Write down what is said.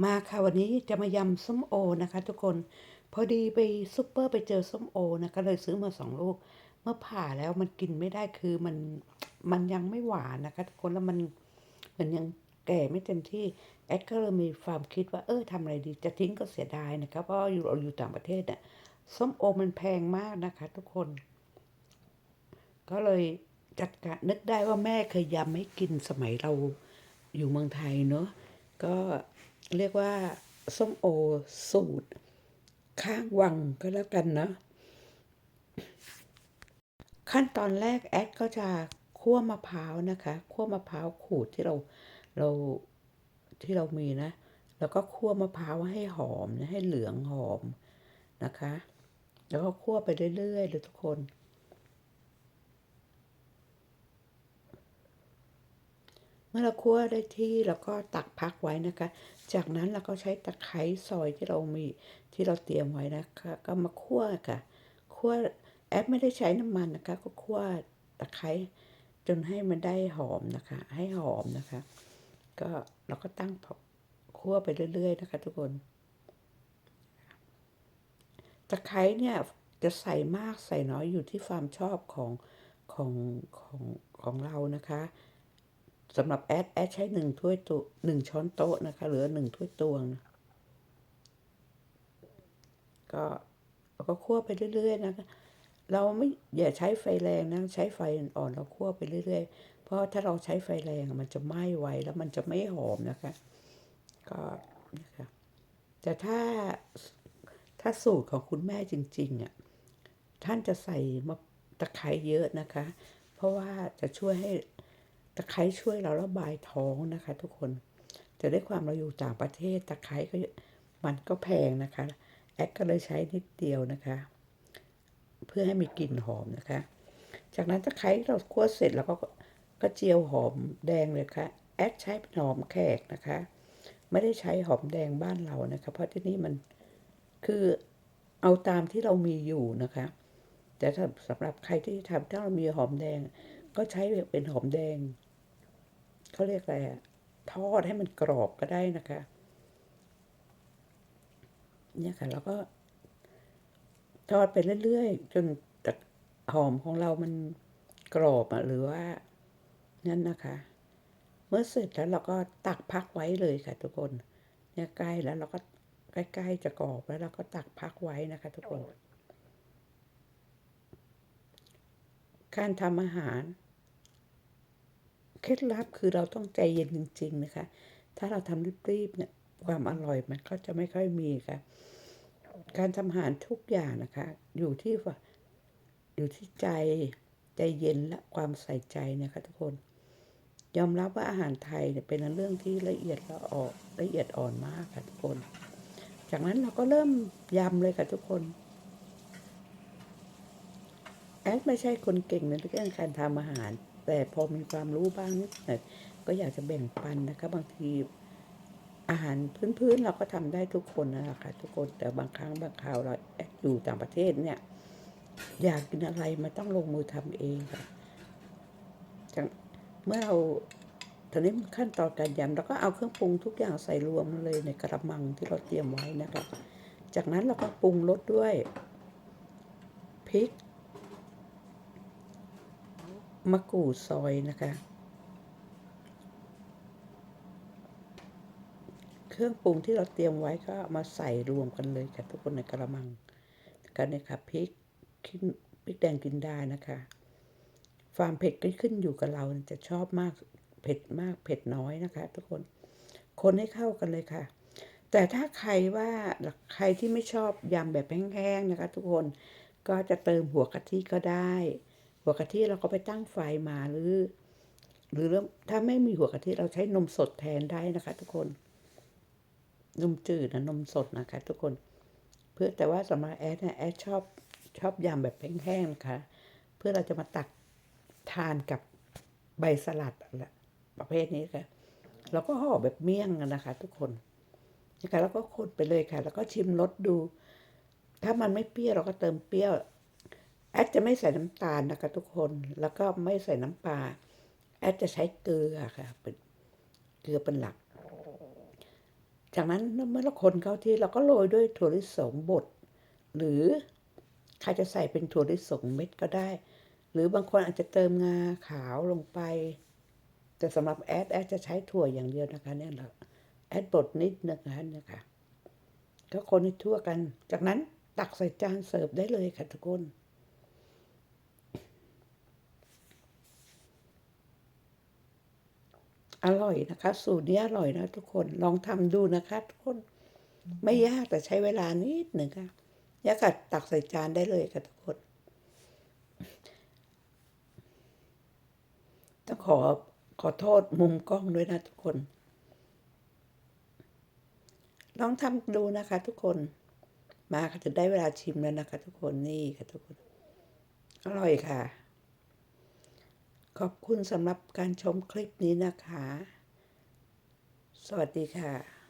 มาค่ะวันนี้จะมายำส้มโอนะคะ ทุกคนพอดีไปซุปเปอร์ไปเจอส้มโอนะก็เลยซื้อมาสองลูก เมื่อผ่าแล้วมันกินไม่ได้คือมันมันยังไม่หวานนะคะ ทุกคนแล้วมันมันยังแก่ไม่เต็มที่แอดก็เลยมีความคิดว่าเออทำอะไรดี จะทิ้งก็เสียดายนะคะเพราะอยู่เราอยู่ต่างประเทศเนี่ยส้มโอมันแพงมากนะคะ ทุกคน ก็เลยจัดการนึกได้ว่าแม่เคยยำให้กินสมัยเราอยู่เมืองไทยเนอะก็ เรียกว่าส้มโอสูตร ข้างวังก็แล้วกันนะ ขั้นตอนแรกแอดก็จะคั่วมะพร้าวนะคะคั่วมะพร้าวขูดที่เราเราที่เรามีนะ แล้วก็คั่วมะพร้าวให้หอมนะให้เหลืองหอมนะคะ แล้วก็คั่วไปเรื่อยๆเลยทุกคน เมื่อเราคั่วได้ที่แล้วก็ตักพักไว้นะคะ จากนั้นเราก็ใช้ตะไคร้ซอยที่เรามีที่เราเตรียมไว้นะคะ ก็มาคั่วค่ะ คั่วแอปไม่ได้ใช้น้ำมันนะคะ ก็คั่วตะไคร้จนให้มันได้หอมนะคะ ให้หอมนะคะ ก็เราก็ตั้งคั่วไปเรื่อย ๆ นะคะ ทุกคนตะไคร้เนี่ยจะใส่มากใส่น้อยอยู่ที่ความชอบของของของของเรานะคะ สำหรับแอดแอดใช้หนึ่งถ้วยตุหนึ่งช้อนโต๊ะนะคะหรือหนึ่งถ้วยตวงนะก็เราก็คั่วไปเรื่อยๆนะคะเราไม่อย่าใช้ไฟแรงนะใช้ไฟอ่อนเราคั่วไปเรื่อยๆ เพราะถ้าเราใช้ไฟแรงมันจะไหม้ไวแล้วมันจะไม่หอมนะคะ ก็นะคะแต่ถ้าถ้าสูตรของคุณแม่จริงๆอะท่านจะใส่มะตะไคร้เยอะนะคะ เพราะว่าจะช่วยให้ ตะไคร้ช่วยเราระบายท้องนะคะ ทุกคน แต่ด้วยความเราอยู่ต่างประเทศตะไคร้ก็มันก็แพงนะคะ แอดก็เลยใช้นิดเดียวนะคะ เพื่อให้มีกลิ่นหอมนะคะ จากนั้นตะไคร้เราคั่วเสร็จแล้วก็ก็เจียวหอมแดงเลยค่ะ แอดใช้หอมแขกนะคะ ไม่ได้ใช้หอมแดงบ้านเรานะคะ เพราะที่นี่มันคือเอาตามที่เรามีอยู่นะคะ แต่สำหรับใครที่ทำถ้าเรามีหอมแดง ก็ใช้เป็นหอมแดง เขาเรียกอะไรอะทอดให้มันกรอบก็ได้นะคะ เนี่ยค่ะ แล้วก็ ทอดไปเรื่อยๆ จนหอมของเรามันกรอบอะหรือว่า นั่นนะคะ เมื่อเสร็จแล้วเราก็ตักพักไว้เลยค่ะ ทุกคน เนี่ยใกล้แล้วเราก็ใกล้ๆจะกรอบแล้วเราก็ตักพักไว้นะคะ ทุกคน การทำอาหาร เคล็ดลับคือเราต้องใจเย็นจริง ๆ นะคะ ถ้าเราทำรีบๆเนี่ยความอร่อยมันก็จะไม่ค่อยมีค่ะ การทำอาหารทุกอย่างนะคะ อยู่ที่ว่าอยู่ที่ใจใจเย็นและความใส่ใจนะคะทุกคน ยอมรับว่าอาหารไทยเนี่ยเป็นเรื่องที่ละเอียดละออละเอียดอ่อนมากค่ะทุกคน จากนั้นเราก็เริ่มยำเลยค่ะทุกคนแอดไม่ใช่คนเก่งในเรื่องการทำอาหาร แต่พอมีความรู้บ้างนิดหน่อยก็อยากจะแบ่งปันนะคะ บางทีอาหารพื้นๆเราก็ทำได้ทุกคนนะคะ ทุกคนแต่บางครั้งบางคราวเราอยู่ต่างประเทศเนี่ย อยากกินอะไรมันต้องลงมือทำเองค่ะจากเมื่อเราทีนี้ขั้นตอนการยำเราก็เอาเครื่องปรุงทุกอย่างใส่รวมเลยในกระมังที่เราเตรียมไว้นะคะ จากนั้นเราก็ปรุงรสด้วยพริก มะกรูดซอยนะคะ เครื่องปรุงที่เราเตรียมไว้ก็มาใส่รวมกันเลยค่ะทุกคนในกระมังกันเนี่ยค่ะพริกพริกแดงกินได้นะคะความเผ็ดก็ขึ้นอยู่กับเราจะชอบมากเผ็ดมากเผ็ดน้อยนะคะ ทุกคนคนให้เข้ากันเลยค่ะ แต่ถ้าใครว่าใครที่ไม่ชอบยำแบบแห้งๆนะคะ ทุกคนก็จะเติมหัวกะทิก็ได้ หัวกะทิเราก็ไปตั้งไฟมาหรือ หรือถ้าไม่มีหัวกะทิเราใช้นมสดแทนได้นะคะ ทุกคน นมจืดนะนมสดนะคะ ทุกคน เพื่อแต่ว่าสำหรับแอดเนี่ยแอดชอบชอบยำแบบแห้งๆนะคะ เพื่อเราจะมาตักทานกับใบสลัดอะประเภทนี้ค่ะเราก็ห่อแบบเมี่ยงกันนะคะ ทุกคนนะคะแล้วก็คนไปเลยค่ะ แล้วก็ชิมรสดู ถ้ามันไม่เปรี้ยวเราก็เติมเปรี้ยว แอดจะไม่ใส่น้ำตาลนะคะทุกคนแล้วก็ไม่ใส่น้ำปลาแอดจะใช้เกลือค่ะเป็นเกลือเป็นหลัก จากนั้นเมื่อเราคนเข้าที่เราก็โรยด้วยถั่วลิสงบดหรือใครจะใส่เป็นถั่วลิสงเม็ดก็ได้ หรือบางคนอาจจะเติมงาขาวลงไป แต่สำหรับแอดแอดจะใช้ถั่วอย่างเดียวนะคะเนี่ยเราแอดบดนิดนะคะเนี่ยค่ะก็คนให้ทั่วกัน จากนั้นตักใส่จานเสิร์ฟได้เลยค่ะทุกคน อร่อยนะคะ สูตรนี้อร่อยนะทุกคนลองทำดูนะคะทุกคนไม่ยากแต่ใช้เวลานิดหนึ่งค่ะยากัดตักใส่จานได้เลยค่ะทุกคนต้องขอขอโทษมุมกล้องด้วยนะทุกคน ลองทำดูนะคะ ทุกคน มาค่ะจะได้เวลาชิมแล้วนะคะ ทุกคนนี่ค่ะทุกคน อร่อยค่ะ ขอบคุณสำหรับการชมคลิปนี้นะคะ สวัสดีค่ะ